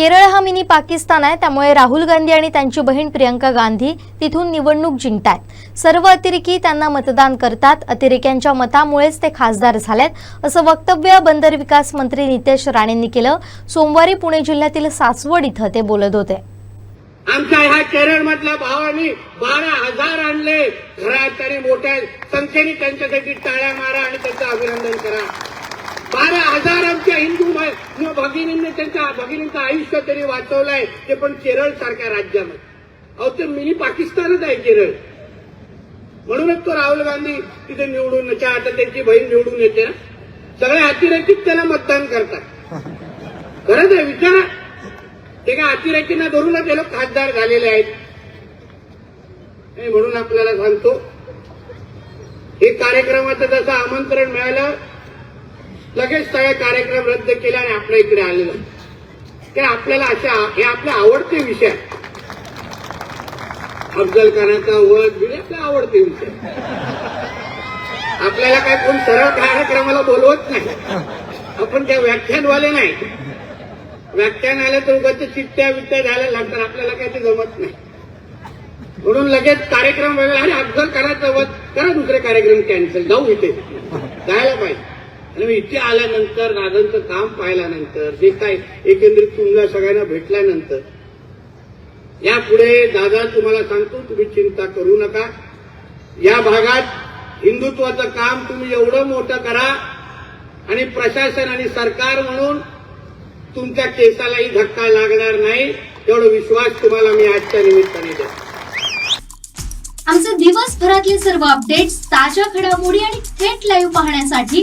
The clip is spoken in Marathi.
केरळ हा मिनी पाकिस्तान आहे. त्यामुळे राहुल गांधी आणि त्यांची बहीण प्रियंका गांधी तिथून निवडणूक जिंकतायत. सर्व अतिरेकी त्यांना मतदान करतात. अतिरेक्यांच्या मतामुळेच ते खासदार झालेत असं वक्तव्य बंदर विकास मंत्री नितेश राणेंनी केलं. सोमवारी पुणे जिल्ह्यातील सासवड इथं ते बोलत होते. आमच्या ह्या केरळ मधल्या भावांनी बारा हजार आणले. घरात आणि मोठ्या संख्येने त्यांच्यासाठी टाळ्या मारा आणि त्यांचं अभिनंदन करा. बारा हजार आमच्या हिंदू किंवा भगिनींनी त्यांच्या भगिनींचं आयुष्य तरी वाचवलंय ते पण केरळ सारख्या राज्यामध्ये. अहो ते मिनी पाकिस्तानच आहे केरळ. म्हणूनच तो राहुल गांधी तिथे निवडून आता त्यांची बहीण निवडून येते. ना सगळे अतिरेकीत त्याला मतदान करतात. खरंच आहे विचारा. ते काय अतिरेकींना धरूनच ते लोक खासदार झालेले आहेत. म्हणून आपल्याला सांगतो. हे कार्यक्रमाचं जसं आमंत्रण मिळालं लगेच सगळे कार्यक्रम रद्द केले आणि आपल्या इकडे आलेलं कारण आपल्याला अशा हे आपले आवडते विषय. अफजल खानाचा वध बिल आपला आवडते विषय. आपल्याला काय कोण सरळ कार्यक्रमाला बोलवत नाही. आपण त्या व्याख्यानवाले नाही. व्याख्यान आलं तर उगाच चित्त्या बित्त्या द्यायला लागतात आपल्याला काही ते जमत नाही. म्हणून लगेच कार्यक्रम वेगळा आणि अफजल करायचं वध करा दुसरे कार्यक्रम कॅन्सल जाऊ इथे. जायला पाहिजे. आणि मग इथे आल्यानंतर दादांचं काम पाहिल्यानंतर जे काय एकंदरीत तुम्हाला सगळ्यांना भेटल्यानंतर यापुढे दादा तुम्हाला सांगतो तुम्ही चिंता करू नका. या भागात हिंदुत्वाचं काम तुम्ही एवढं मोठं करा आणि प्रशासन आणि सरकार म्हणून तुमच्या केसालाही धक्का लागणार नाही एवढा विश्वास तुम्हाला मी आजच्या निमित्ताने देतो. आमचे दिवसभरातले सर्व अपडेट्स ताज्या घडामोडी आणि थेट लाईव्ह पाहण्यासाठी